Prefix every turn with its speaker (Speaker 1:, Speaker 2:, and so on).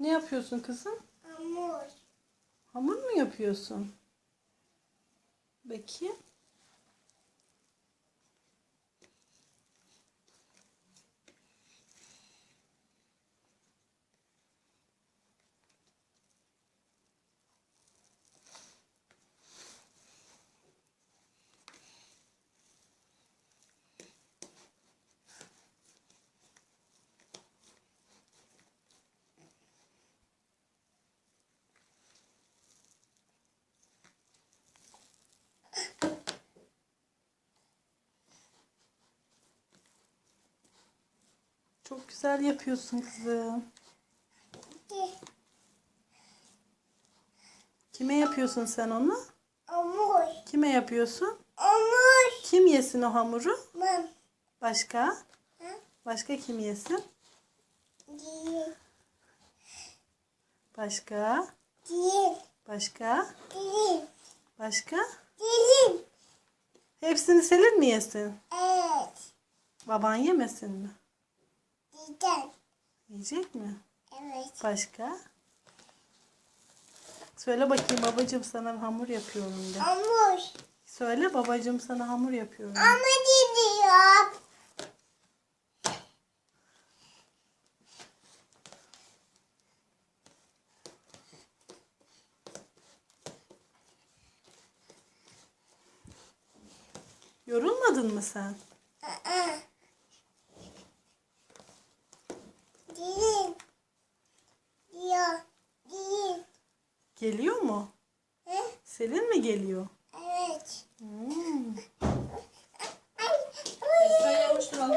Speaker 1: Ne yapıyorsun kızım?
Speaker 2: Hamur.
Speaker 1: Hamur mu yapıyorsun? Bakayım. Çok güzel yapıyorsun kızım. Kime yapıyorsun sen onu?
Speaker 2: Hamur.
Speaker 1: Kime yapıyorsun?
Speaker 2: Hamur.
Speaker 1: Kim yesin o hamuru?
Speaker 2: Mam.
Speaker 1: Başka?
Speaker 2: Ha?
Speaker 1: Başka kim yesin?
Speaker 2: Değil.
Speaker 1: Başka?
Speaker 2: Değil.
Speaker 1: Başka?
Speaker 2: Değil.
Speaker 1: Başka?
Speaker 2: Değil.
Speaker 1: Hepsini Selin mi yesin?
Speaker 2: Evet.
Speaker 1: Baban yemesin mi?
Speaker 2: Diden.
Speaker 1: Yiyecek mi?
Speaker 2: Evet.
Speaker 1: Başka? Söyle bakayım babacığım sana hamur yapıyorum de.
Speaker 2: Hamur.
Speaker 1: Söyle babacığım sana hamur yapıyorum.
Speaker 2: Ama gidiyor.
Speaker 1: Yorulmadın mı sen?
Speaker 2: Aa.
Speaker 1: Geliyor mu? Selin mi geliyor?
Speaker 2: Evet.
Speaker 1: Hmm.